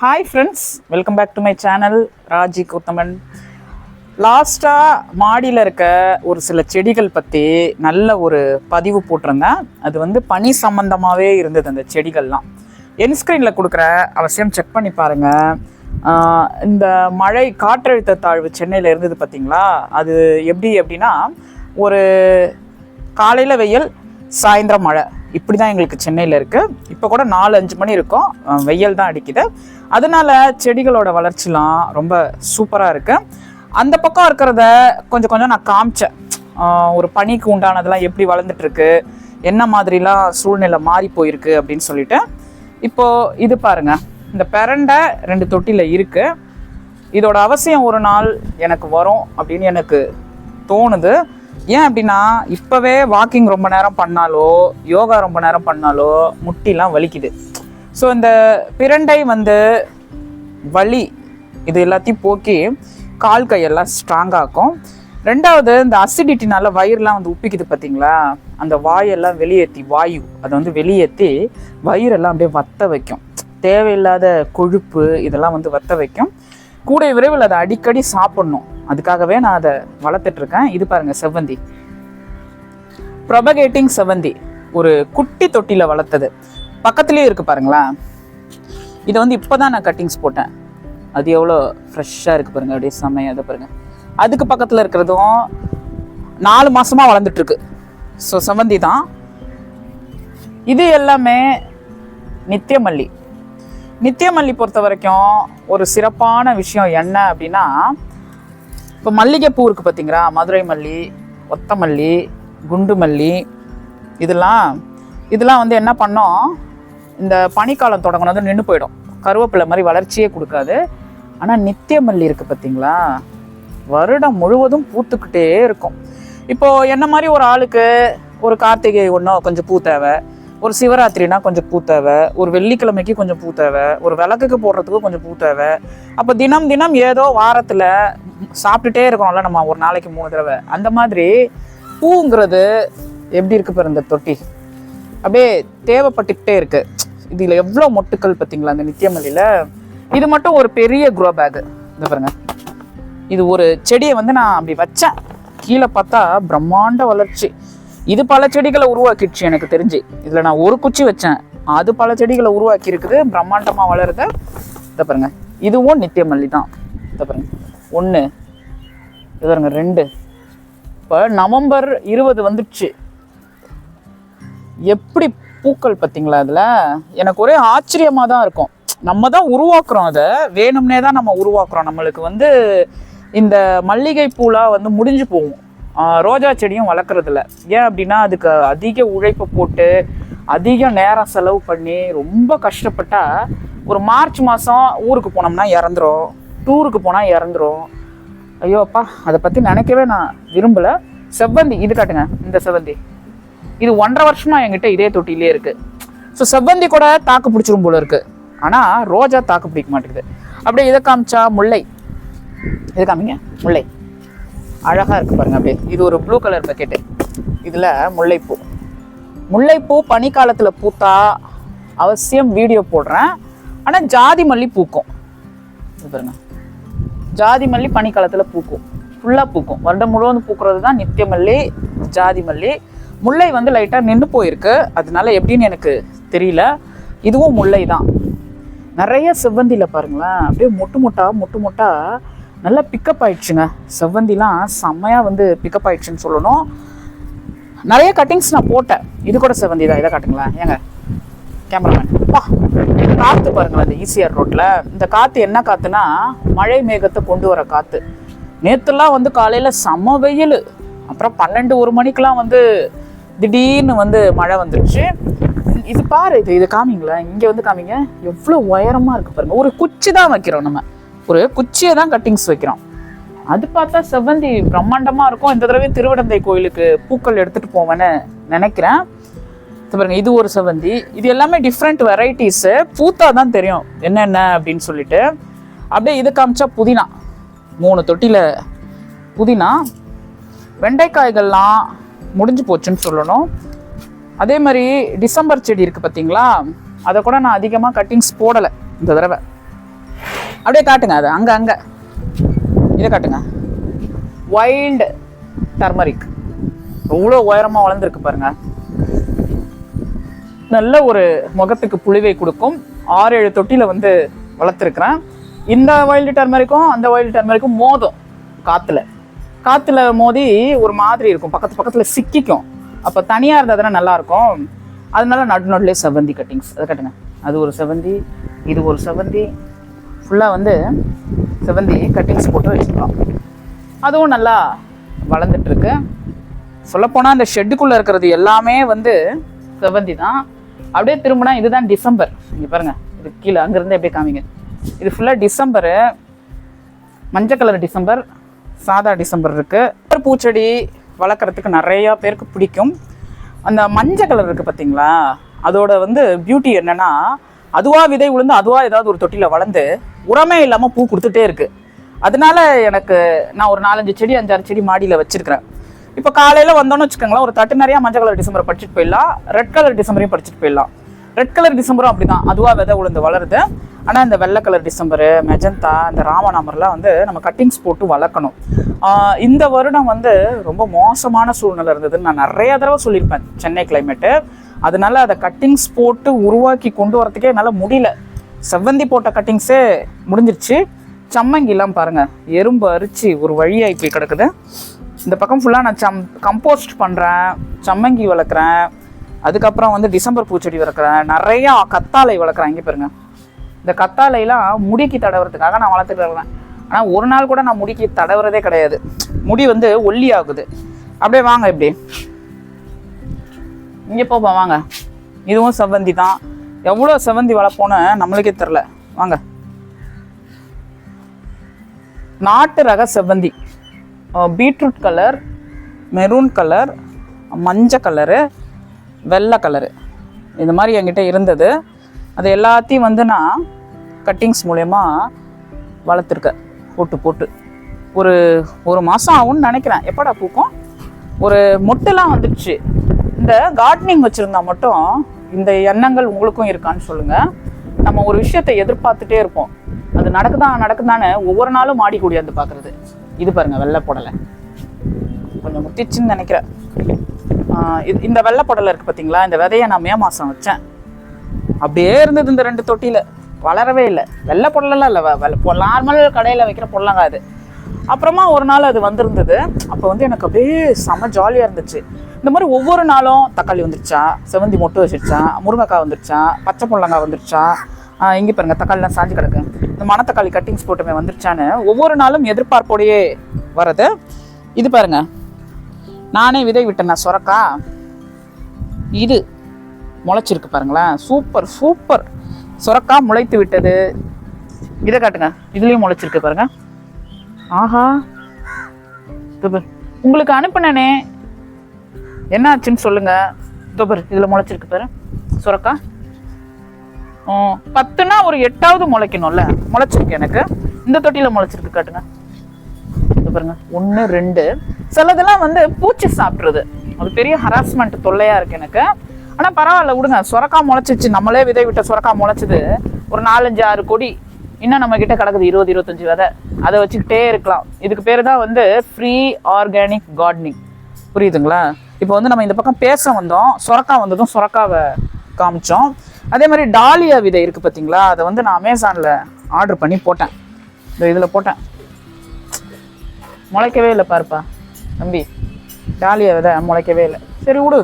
Hi friends welcome back to my channel Raji Koothaman லாஸ்ட்டாக மாடியில் இருக்க ஒரு சில செடிகள் பற்றி நல்ல ஒரு பதிவு போட்டிருந்தேன். அது வந்து பனி சம்மந்தமாகவே இருந்தது அந்த செடிகள்லாம். என் ஸ்க்ரீனில் கொடுக்குற அவசியம் செக் பண்ணி பாருங்கள் இந்த மழை காற்றழுத்த தாழ்வு சென்னையில் இருந்தது பார்த்தீங்களா அது எப்படி எப்படின்னா ஒரு காலையில் வெயில் சாயந்தரம் மழை. இப்படி தான் எங்களுக்கு சென்னையில் இருக்குது இப்போ கூட நாலு அஞ்சு மணி இருக்கும். வெயில் தான் அடிக்குது. அதனால செடிகளோட வளர்ச்சிலாம் ரொம்ப சூப்பராக இருக்குது அந்த பக்கம் இருக்கிறத கொஞ்சம் கொஞ்சம் நான் காமிச்சேன். ஒரு பனிக்கு உண்டானதெல்லாம் எப்படி வளர்ந்துட்டுருக்கு? என்ன மாதிரிலாம் சூழ்நிலை மாறி போயிருக்கு அப்படின்னு சொல்லிட்டு. இப்போ இது பாருங்க. இந்த பெரண்டை ரெண்டு தொட்டியில் இருக்குது இதோட அவசியம் ஒரு நாள் எனக்கு வரும் அப்படின்னு எனக்கு தோணுது. ஏன் அப்படின்னா இப்போவே வாக்கிங் ரொம்ப நேரம் பண்ணாலோ யோகா ரொம்ப நேரம் பண்ணாலோ முட்டிலாம் வலிக்குது. ஸோ இந்த பிரண்டை வந்து வலி இது எல்லாத்தையும் போக்கி கால் கையெல்லாம் ஸ்ட்ராங்காகும் ரெண்டாவது இந்த அசிடிட்டினால வயிறுலாம் வந்து உப்பிக்குது பார்த்தீங்களா அந்த வாயெல்லாம் வெளியேற்றி வாயு அதை வந்து வெளியேற்றி வயிறெல்லாம் அப்படியே வத்த வைக்கும். தேவையில்லாத கொழுப்பு இதெல்லாம் வந்து வத்த வைக்கும். கூடிய விரைவில் அதை அடிக்கடி சாப்பிட்ணும். அதுக்காகவே நான் அதை வளர்த்துட்ருக்கேன். இது பாருங்கள் செவ்வந்தி. ப்ரொபகேட்டிங் செவ்வந்தி. ஒரு குட்டி தொட்டியில் வளர்த்தது. பக்கத்துலேயே இருக்குது பாருங்களேன் இதை வந்து இப்போ தான் நான் கட்டிங்ஸ் போட்டேன். அது எவ்வளோ ஃப்ரெஷ்ஷாக இருக்குது பாருங்கள் அப்படியே செம்மையாக அதை பாருங்கள் அதுக்கு பக்கத்தில் இருக்கிறதும் நாலு மாதமாக வளர்ந்துட்டுருக்கு ஸோ செவ்வந்தி தான். இது எல்லாமே நித்தியமல்லி. நித்தியமல்லி பொறுத்த வரைக்கும் ஒரு சிறப்பான விஷயம் என்ன அப்படின்னா இப்போ மல்லிகைப்பூ இருக்குது பார்த்தீங்களா மதுரை மல்லி ஒத்த மல்லி குண்டு மல்லி இதெல்லாம் இதெல்லாம் வந்து என்ன பண்ணோம்? இந்த பனிக்காலம் தொடங்கினது நின்று போயிடும். கருவேப்பிலை மாதிரி வளர்ச்சியே கொடுக்காது. ஆனால் நித்திய மல்லி இருக்குது பார்த்தீங்களா வருடம் முழுவதும் பூத்துக்கிட்டே இருக்கும். இப்போ என்ன மாதிரி ஒரு ஆளுக்கு ஒரு கார்த்திகை ஒன்றும் கொஞ்சம் பூ தேவை. ஒரு சிவராத்திரினா கொஞ்சம் பூ தேவை ஒரு வெள்ளிக்கிழமைக்கு கொஞ்சம் பூ தேவை ஒரு விளக்குக்கு போடுறதுக்கு கொஞ்சம் பூ தேவை. அப்போ தினம் தினம் ஏதோ வாரத்தில் சாப்பிட்டுட்டே இருக்கோம்ல நம்ம ஒரு நாளைக்கு மூணு தடவை. அந்த மாதிரி பூங்கிறது எப்படி இருக்கு பாரு இந்த தொட்டி? அப்படியே தேவைப்பட்டுக்கிட்டே இருக்கு. இதில் எவ்வளோ மொட்டுக்கள் பார்த்தீங்களா அந்த நித்தியமல்லியில்? இது மட்டும் ஒரு பெரிய குரோ பேக்கு இந்த பாருங்க. இது ஒரு செடியை வந்து நான் அப்படி வச்சேன். கீழே பார்த்தா பிரம்மாண்ட வளர்ச்சி. இது பல செடிகளை உருவாக்கிடுச்சு எனக்கு தெரிஞ்சு. இதில் நான் ஒரு குச்சி வச்சேன். அது பல செடிகளை உருவாக்கி இருக்குது பிரம்மாண்டமாக வளருத. இதை பாருங்க. இதுவும் நித்தியமல்லி தான். இதை பாருங்க. ஒன்று இது பாருங்க ரெண்டு. இப்போ நவம்பர் இருபது வந்துடுச்சு. எப்படி பூக்கள் பார்த்தீங்களா அதில் எனக்கு ஒரே ஆச்சரியமாக தான் இருக்கும். நம்ம தான் உருவாக்குறோம் அதை. வேணும்னே தான் நம்ம உருவாக்குறோம். நம்மளுக்கு வந்து இந்த மல்லிகை பூலாம் வந்து முடிஞ்சு போகும். ரோஜா செடியும் வளர்க்குறதில்ல. ஏன் அப்படின்னா அதுக்கு அதிக உழைப்பை போட்டு அதிக நேரம் செலவு பண்ணி ரொம்ப கஷ்டப்பட்டா ஒரு மார்ச் மாதம் ஊருக்கு போனோம்னா இறந்துரும். டூருக்கு போனால் இறந்துரும். ஐயோ அப்பா அதை பற்றி நினைக்கவே நான் விரும்பலை. செவ்வந்தி இது காட்டுங்க இந்த செவ்வந்தி. இது ஒன்றரை வருஷமாக என்கிட்ட இதே தொட்டிலே இருக்குது ஸோ செவ்வந்தி கூட தாக்கு பிடிச்சிரும் போல இருக்குது ஆனால் ரோஜா தாக்கு பிடிக்க மாட்டேங்குது. அப்படியே இதை காமிச்சா முல்லை. இது காமிங்க முல்லை. அழகாக இருக்கு பாருங்க அப்படியே. இது ஒரு ப்ளூ கலர் பக்கெட்டு இதில் முல்லைப்பூ. முல்லைப்பூ பனிக்காலத்தில் பூத்தா அவசியம் வீடியோ போடுறேன். ஆனால் ஜாதி மல்லி பூக்கும். இது பாருங்க. ஜாதி மல்லி பனிக்காலத்தில் பூக்கும். ஃபுல்லாக பூக்கும். வருடம் முழுவதும் பூக்கிறது தான் நித்திய மல்லி ஜாதி மல்லி. முல்லை வந்து லைட்டாக நின்று போயிருக்கு. அதனால எப்படின்னு எனக்கு தெரியல. இதுவும் முல்லை தான் நிறைய செவ்வந்தியில் பாருங்களேன். அப்படியே மொட்டு மொட்டா மொட்டு மொட்டா நல்லா பிக்கப் ஆயிடுச்சுங்க. செவ்வந்திலாம் செம்மையாக வந்து பிக்கப் ஆயிடுச்சுன்னு சொல்லணும். நிறைய கட்டிங்ஸ் நான் போட்டேன். இது கூட செவ்வந்தி தான். இதை காட்டுங்களேன். ஏங்க கேமராமேன் வா காற்று பாருங்களேன் இந்த ஈசிஆர் ரோட்டில் இந்த காற்று என்ன காற்றுனா மழை மேகத்தை கொண்டு வர காற்று நேற்றுலாம் வந்து காலையில் செம வெயில். அப்புறம் பன்னெண்டு ஒரு மணிக்கெலாம் வந்து திடீர்னு வந்து மழை வந்துருச்சு. இது பாரு இது இது காமிங்களேன். இங்கே வந்து காமிங்க. எவ்வளோ உயரமாக இருக்குது பாருங்கள் ஒரு குச்சி தான் வைக்கிறோம் நம்ம. ஒரு குச்சியை தான் கட்டிங்ஸ் வைக்கிறோம். அது பார்த்தா செவ்வந்தி பிரம்மாண்டமாக இருக்கும். இந்த தடவை திருவிடந்தை கோயிலுக்கு பூக்கள் எடுத்துகிட்டு போவேன்னு நினைக்கிறேன். பாருங்க இது ஒரு செவ்வந்தி. இது எல்லாமே டிஃப்ரெண்ட் வெரைட்டிஸு பூத்தா தான் தெரியும் என்னென்ன அப்படின்னு சொல்லிட்டு. அப்படியே இது காமிச்சா புதினா. மூணு தொட்டியில் புதினா. வெண்டைக்காய்கள்லாம் முடிஞ்சு போச்சுன்னு சொல்லணும். அதே மாதிரி டிசம்பர் செடி இருக்குது பார்த்தீங்களா? அதை கூட நான் அதிகமாக கட்டிங்ஸ் போடலை இந்த தடவை. அப்படியே காட்டுங்க அது. அங்கே அங்கே. இதை காட்டுங்க. வைல்டு டர்மரிக் எவ்வளோ உயரமாக வளர்ந்துருக்கு பாருங்க. நல்ல ஒரு முகத்துக்கு புழுவை கொடுக்கும். ஆறு ஏழு தொட்டியில் வந்து வளர்த்துருக்குறேன். இந்த வைல்டு டர்மரிக்கும் அந்த வைல்டு டர்மரிக்கும் மோதும் காற்றுல காற்றுல மோதி ஒரு மாதிரி இருக்கும். பக்கத்து பக்கத்தில் சிக்கிக்கும். அப்போ தனியாக இருந்ததுன்னா நல்லாயிருக்கும் அதனால நடு நடுலேயே செவ்வந்தி கட்டிங்ஸ் அதை கட்டுங்க. அது ஒரு செவ்வந்தி இது ஒரு செவ்வந்தி ஃபுல்லாக வந்து செவந்தி கட்டிங்ஸ் போட்டு வச்சுக்கலாம் அதுவும் நல்லா வளர்ந்துட்டுருக்கு. சொல்லப்போனால் அந்த ஷெட்டுக்குள்ளே இருக்கிறது எல்லாமே வந்து செவந்தி தான். அப்படியே திரும்பினா இதுதான் டிசம்பர். இங்கே பாருங்கள் இது கீழே அங்கேருந்து அப்படியே காமிங்க. இது ஃபுல்லாக டிசம்பரு. மஞ்சள் கலர் டிசம்பர் சாதா டிசம்பர் இருக்குது பூச்செடி வளர்க்குறதுக்கு நிறையா பேருக்கு பிடிக்கும். அந்த மஞ்சள் கலர் இருக்குது பார்த்தீங்களா அதோட வந்து பியூட்டி என்னென்னா அதுவாக விதை விழுந்து அதுவாக ஏதாவது ஒரு தொட்டியில் வளர்ந்து உரமே இல்லாமல் பூ கொடுத்துட்டே இருக்கு. அதனால எனக்கு நான் ஒரு நாலஞ்சு செடி அஞ்சாறு செடி மாடியில் வச்சிருக்கிறேன். இப்போ காலையில் வந்தோன்னு வச்சுக்கோங்களேன் ஒரு தட்டு நிறையா மஞ்சள் கலர் டிசம்பர் படிச்சுட்டு போயிடலாம். ரெட் கலர் டிசம்பரையும் படிச்சுட்டு போயிடலாம். ரெட் கலர் டிசம்பரும் அப்படிதான். அதுவாக விதை உளுந்து வளருது. ஆனால் இந்த வெள்ளை கலர் டிசம்பரு மெஜந்தா இந்த ராமநாமர்லாம் வந்து நம்ம கட்டிங்ஸ் போட்டு வளர்க்கணும். இந்த வருடம் வந்து ரொம்ப மோசமான சூழ்நிலை இருந்ததுன்னு நான் நிறைய தடவை சொல்லியிருப்பேன் சென்னை கிளைமேட்டு அதனால அதை கட்டிங்ஸ் போட்டு உருவாக்கி கொண்டு வரதுக்கே என்னால் முடியல. செவ்வந்தி போட்ட கட்டிங்ஸே முடிஞ்சிருச்சு. சம்மங்கிலாம் பாருங்கள் எறும்பு அரிச்சு ஒரு வழியாகி போய் கிடக்குது. இந்த பக்கம் ஃபுல்லாக நான் சம் கம்போஸ்ட் பண்ணுறேன் சம்மங்கி வளர்க்குறேன். அதுக்கப்புறம் வந்து டிசம்பர் பூச்செடி வளர்க்குறேன். நிறையா கத்தாழை வளர்க்குறேன் இங்கே பாருங்கள் இந்த கத்தாழைலாம் முடிக்கு தடவுறதுக்காக நான் வளர்த்துட்டு இருக்கிறேன் ஆனால் ஒரு நாள் கூட நான் முடிக்கு தடவுறதே கிடையாது. முடி வந்து ஒல்லி ஆகுது. அப்படியே வாங்க இப்படி. இங்கே போப்போம் வாங்க. இதுவும் செவ்வந்தி தான். எவ்வளோ செவ்வந்தி வளர்ப்போன்னு நம்மளுக்கே தெரில. வாங்க. நாட்டு ரக செவ்வந்தி. பீட்ரூட் கலர் மெரூன் கலர் மஞ்சள் கலரு வெள்ளை கலரு. இது மாதிரி என்கிட்ட இருந்தது. அது எல்லாத்தையும் வந்து நான் கட்டிங்ஸ் மூலயமா வளர்த்துருக்கேன். போட்டு போட்டு. ஒரு ஒரு மாதம் ஆகும்னு நினைக்கிறேன். எப்படா பூக்கும்? ஒரு மொட்டுலாம் வந்துடுச்சு. இந்த கார்டனிங் வச்சுருந்தா மட்டும் இந்த எண்ணங்கள் உங்களுக்கும் இருக்கான்னு சொல்லுங்கள் நம்ம ஒரு விஷயத்தை எதிர்பார்த்துட்டே இருப்போம். அது நடக்குதா நடக்குதான்னு ஒவ்வொரு நாளும் மாடி கூடியாந்து பார்க்குறது இது பாருங்க வெள்ளை புடலை. கொஞ்சம் முத்திச்சுன்னு நினைக்கிறேன் இது இந்த வெள்ளை புடலை இருக்குது பார்த்தீங்களா இந்த விதையை நான் மே மாதம் வச்சேன். அப்படியே இருந்தது இந்த ரெண்டு தொட்டியில். வளரவே இல்லை. வெள்ளை புடலாம் இல்லை நார்மல் கடையில் வைக்கிற புடலங்க அது. அப்புறமா ஒரு நாள் அது வந்திருந்தது. அப்போ வந்து எனக்கு அப்படியே செம ஜாலியாக இருந்துச்சு. இந்த மாதிரி ஒவ்வொரு நாளும் தக்காளி வந்துருச்சா செவந்தி மொட்டு வச்சிருச்சா முருங்கைக்காய் வந்துருச்சா பச்சை புள்ளங்காய் வந்துருச்சா இங்கே பாருங்க தக்காளிலாம் சாஞ்சு கிடக்கு. இந்த மணத்தக்காளி கட்டிங்ஸ் போட்டுமே வந்துருச்சான்னு ஒவ்வொரு நாளும் எதிர்பார்ப்போடையே வரது. இது பாருங்க. நானே விதை விட்டேன் சொரக்கா? இது முளைச்சிருக்கு பாருங்களேன் சூப்பர் சூப்பர். சொரக்கா முளைத்து விட்டது. இதை காட்டுங்க. இதுலேயும் முளைச்சிருக்கு பாருங்க. ஆஹா. துபர் உங்களுக்கு அனுப்புனனே. என்ன ஆச்சுன்னு சொல்லுங்க. துபர் இதில் முளைச்சிருக்கு பாரு. சுரக்கா. ஆ, பத்துனா ஒரு எட்டாவது முளைக்கணும்ல. முளைச்சிருக்கு எனக்கு. இந்த தொட்டியில் முளைச்சிருக்கு காட்டுங்க. பாருங்க. ஒன்று ரெண்டு. சிலதெல்லாம் வந்து பூச்சி சாப்பிட்றது. அது பெரிய ஹராஸ்மெண்ட் தொல்லையா இருக்கு எனக்கு. ஆனா பரவாயில்ல விடுங்க. சுரக்கா முளைச்சிச்சு. நம்மளே விதை விட்ட சுரக்கா முளைச்சது. ஒரு நாலஞ்சு ஆறு கொடி. இன்னும் நம்ம கிட்ட கிடக்குது இருபது இருபத்தஞ்சு விதை. அதை வச்சுக்கிட்டே இருக்கலாம். இதுக்கு பேர் தான் வந்து ஃப்ரீ ஆர்கானிக் கார்டனிங் புரியுதுங்களா? இப்போ வந்து நம்ம இந்த பக்கம் பேச வந்தோம். சுரக்கா வந்ததும் சுரக்காவை காமிச்சோம். அதே மாதிரி டாலியா விதை இருக்குது பார்த்தீங்களா அதை வந்து நான் அமேசானில் ஆர்டர் பண்ணி போட்டேன். இந்த இதில் போட்டேன். முளைக்கவே இல்லை பாருப்பா. தம்பி டாலியா விதை முளைக்கவே இல்லை. சரி விடு.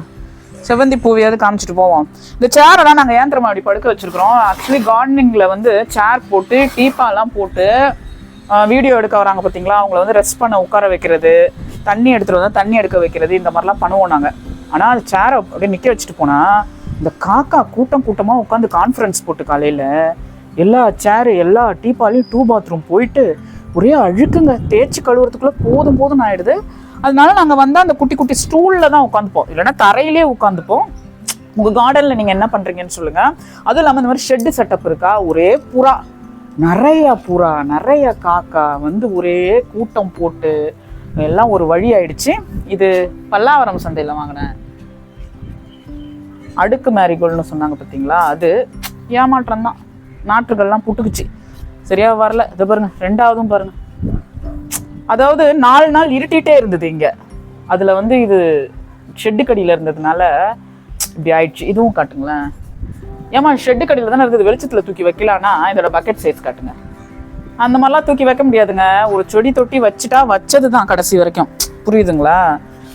செவ்வந்தி பூவியாவது காமிச்சிட்டு போவோம். இந்த சேரெல்லாம் நாங்கள் ஏந்திரமா அப்படி படுக்க வச்சிருக்கிறோம்? ஆக்சுவலி கார்டனிங்கில் வந்து சேர் போட்டு டீப்பாலாம் போட்டு வீடியோ எடுக்க வராங்க பார்த்தீங்களா அவங்கள வந்து ரெஸ்ட் பண்ண உட்கார வைக்கிறது தண்ணி எடுத்துகிட்டு வந்தால் தண்ணி எடுக்க வைக்கிறது இந்த மாதிரிலாம் பண்ணுவோம் நாங்கள் ஆனால் அது சேரை அப்படியே நிற்க வச்சுட்டு போனால் இந்த காக்கா கூட்டம் கூட்டமாக உட்காந்து கான்ஃபரன்ஸ் போட்டு காலையில் எல்லா சேரு எல்லா டீப்பாலையும் டூ பாத்ரூம் போயிட்டு ஒரே அழுக்குங்க. தேய்ச்சி கழுவுறதுக்குள்ளே போதும் போதும் ஆயிடுது. அதனால நாங்கள் வந்து அந்த குட்டி குட்டி ஸ்டூலில் தான் உட்காந்துப்போம். இல்லைன்னா தரையிலே உட்காந்துப்போம். உங்கள் கார்டனில் நீங்கள் என்ன பண்ணுறீங்கன்னு சொல்லுங்கள் அதுவும் இல்லாமல் இந்த மாதிரி ஷெட்டு செட்டப் இருக்கா? ஒரே புறா. நிறைய புறா நிறைய காக்கா வந்து ஒரே கூட்டம் போட்டு எல்லாம் ஒரு வழி ஆயிடுச்சு. இது பல்லாவரம் சந்தையில் வாங்கினேன் அடுக்கு மேரிகோல்னு சொன்னாங்க பார்த்தீங்களா அது ஏமாற்றம் தான். நாற்றுகள்லாம் புட்டுக்குச்சு. சரியா வரல. இது பாருங்க. ரெண்டாவதும் பாருங்க. அதாவது நாலு நாள் இருட்டிகிட்டே இருந்தது இங்கே. அதில் வந்து இது ஷெட்டு கடியில இருந்ததுனால இப்படி ஆயிடுச்சு. இதுவும் காட்டுங்களேன். ஏமா ஷெட்டு கடியில் தானே இருக்குது? வெளிச்சத்தில் தூக்கி வைக்கலான்னா இதோட பக்கெட் சைஸ் காட்டுங்க. அந்த மாதிரிலாம் தூக்கி வைக்க முடியாதுங்க. ஒரு செடி தொட்டி வச்சுட்டா வச்சது தான் கடைசி வரைக்கும். புரியுதுங்களா?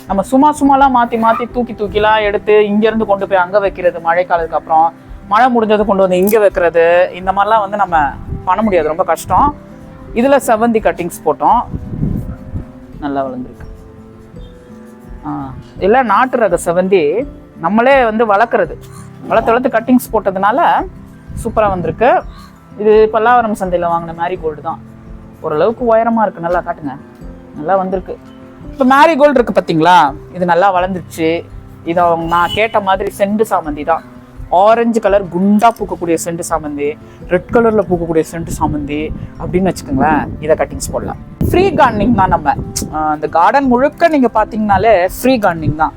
நம்ம சும்மா சும்மாலாம் மாற்றி மாற்றி தூக்கி தூக்கிலாம் எடுத்து இங்கேருந்து கொண்டு போய் அங்கே வைக்கிறது மழைக்காலத்துக்கு அப்புறம். மழை முடிஞ்சது கொண்டு வந்து இங்கே வைக்கிறது. இந்த மாதிரிலாம் வந்து நம்ம பண்ண முடியாது. ரொம்ப கஷ்டம். இதில் செவந்தி கட்டிங்ஸ் போட்டோம். நல்லா வளர்ந்துருக்கு. ஆ இல்லை நாட்டு ரக செவந்தி. நம்மளே வந்து வளர்க்குறது. வளர்த்து வளர்த்து கட்டிங்ஸ் போட்டதுனால சூப்பராக வந்திருக்கு. இது பல்லாவரம் சந்தையில் வாங்கின மேரிகோல்டு தான். ஓரளவுக்கு உயரமாக இருக்குது நல்லா காட்டுங்க. நல்லா வந்திருக்கு. இப்போ மேரிகோல்டு இருக்குது பார்த்தீங்களா இது நல்லா வளர்ந்துருச்சு. இது அவங்க நான் கேட்ட மாதிரி செண்டு சாமந்தி தான். ஆரஞ்சு கலர் குண்டாக பூக்கக்கூடிய செண்டு சாமந்தி ரெட் கலரில் பூக்கக்கூடிய செண்டு சாமந்தி அப்படின்னு வச்சுக்கோங்களேன். இதை கட்டிங்ஸ் போடலாம். ஃப்ரீ கார்டனிங் தான் நம்ம. அந்த இந்த கார்டன் முழுக்க நீங்கள் பார்த்தீங்கனாலே ஃப்ரீ கார்டனிங் தான்.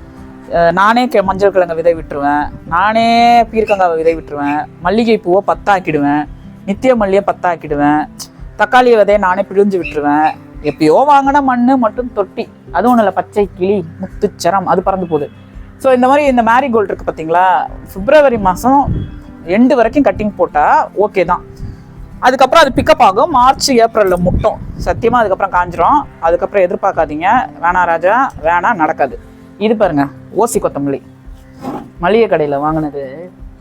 நானே கெ- மஞ்சள் கிழங்கு விதை விட்டுருவேன். நானே பீர்க்கங்காவை விதை விட்டுருவேன். மல்லிகை பூவை பத்தாக்கிடுவேன். நித்திய மல்லியை பத்தாக்கிடுவேன். தக்காளி விதையை நானே பிழிஞ்சு விட்டுருவேன். எப்பயோ வாங்கின மண் மட்டும் தொட்டி. அதுவும் ஒன்றும் இல்லை பச்சை கிளி முத்துச்சரம் அது பறந்து போகுது. ஸோ இந்த மாதிரி இந்த மேரிகோல்டு இருக்குது பார்த்தீங்களா பிப்ரவரி மாதம் எண்டு வரைக்கும் கட்டிங் போட்டால் ஓகே தான். அதுக்கப்புறம் அது பிக்கப் ஆகும். மார்ச் ஏப்ரலில் முட்டும். சத்தியமாக அதுக்கப்புறம் காஞ்சிரும். அதுக்கப்புறம் எதிர்பார்க்காதீங்க. வேணா ராஜா. வேணா நடக்காது. இது பாருங்க ஓசி கொத்தமல்லி. மளிகை கடையில் வாங்கினது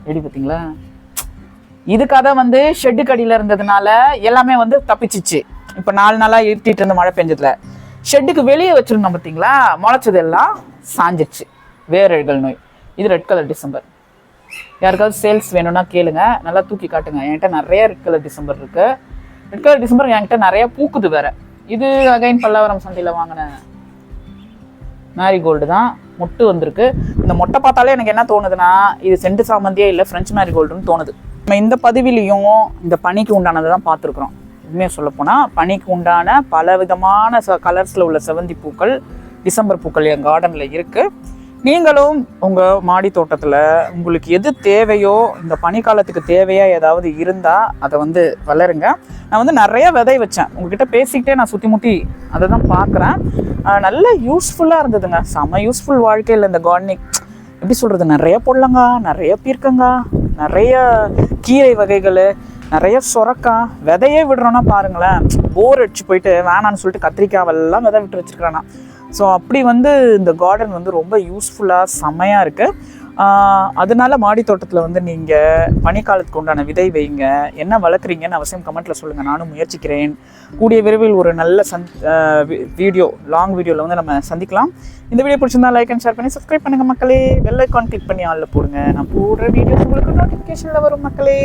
எப்படி பார்த்தீங்களா இதுக்காக வந்து ஷெட்டு கடியில் இருந்ததுனால எல்லாமே வந்து தப்பிச்சிச்சு. இப்போ நாலு நாளாக இருட்டிட்டு இருந்த மழை பெஞ்சதில். ஷெட்டுக்கு வெளியே வச்சிருந்தோம் பார்த்தீங்களா முளைச்சது எல்லாம் சாஞ்சிச்சு வேரழுகல் நோய். இது ரெட் கலர் டிசம்பர். யாருக்காவது சேல்ஸ் வேணும்னா கேளுங்க. நல்லா தூக்கி காட்டுங்க. என்கிட்ட நிறைய ரெட் கலர் டிசம்பர் இருக்கு. ரெட் கலர் டிசம்பர் என்கிட்ட நிறைய பூக்குது வேற. இது அகைன் பல்லாவரம் சந்தையில் வாங்கின மேரிகோல்டு தான். மொட்டு வந்திருக்கு. இந்த மொட்டை பார்த்தாலே எனக்கு என்ன தோணுதுன்னா இது செண்டு சாமந்தியே இல்லை ஃப்ரெஞ்ச் மேரிகோல்டுன்னு தோணுது. நம்ம இந்த பதிவிலையும் இந்த பனிக்கு உண்டானதை தான் பார்த்துருக்குறோம். உண்மையாக சொல்லப்போனால் பனிக்கு உண்டான பல விதமான ச கலர்ஸில் உள்ள செவந்தி பூக்கள் டிசம்பர் பூக்கள் என் கார்டனில் இருக்குது நீங்களும் உங்கள் மாடி தோட்டத்தில் உங்களுக்கு எது தேவையோ இந்த பனிக்காலத்துக்கு தேவையாக ஏதாவது இருந்தால் அதை வந்து வளருங்க. நான் வந்து நிறைய விதை வச்சேன். உங்ககிட்ட பேசிக்கிட்டே நான் சுற்றி முற்றி அதை தான் பார்க்குறேன் நல்ல யூஸ்ஃபுல்லாக இருந்ததுங்க. செம்ம யூஸ்ஃபுல் வாழ்க்கையில் இந்த கார்டனிங் எப்படி சொல்கிறது நிறைய பொடலங்கா நிறைய பீர்க்கங்கா நிறைய கீரை வகைகள் நிறைய சொரக்காய் விதையே விடுறோன்னா பாருங்களேன் போர் அடிச்சு போயிட்டு வேணான்னு சொல்லிட்டு கத்திரிக்காவெல்லாம் விதை விட்டு வச்சிருக்கிறேன்னா ஸோ அப்படி வந்து இந்த கார்டன் வந்து ரொம்ப யூஸ்ஃபுல்லாக செம்மையாக இருக்குது அதனால மாடி தோட்டத்தில் வந்து நீங்கள் பனிக்காலத்துக்கு உண்டான விதை வைங்க. என்ன வளர்க்குறீங்கன்னு அவசியம் கமெண்ட்டில் சொல்லுங்கள் நானும் முயற்சிக்கிறேன். கூடிய விரைவில் ஒரு நல்ல சந் வீடியோ லாங் வீடியோவில் வந்து நம்ம சந்திக்கலாம். இந்த வீடியோ பிடிச்சிருந்தா லைக் அண்ட் ஷேர் பண்ணி சப்ஸ்கிரைப் பண்ணுங்கள் மக்களே. பெல் ஐக்கான் கிளிக் பண்ணி ஆளில் போடுங்க. நான் போடுற வீடியோஸ் உங்களுக்கு நோட்டிஃபிகேஷனில் வரும் மக்களே.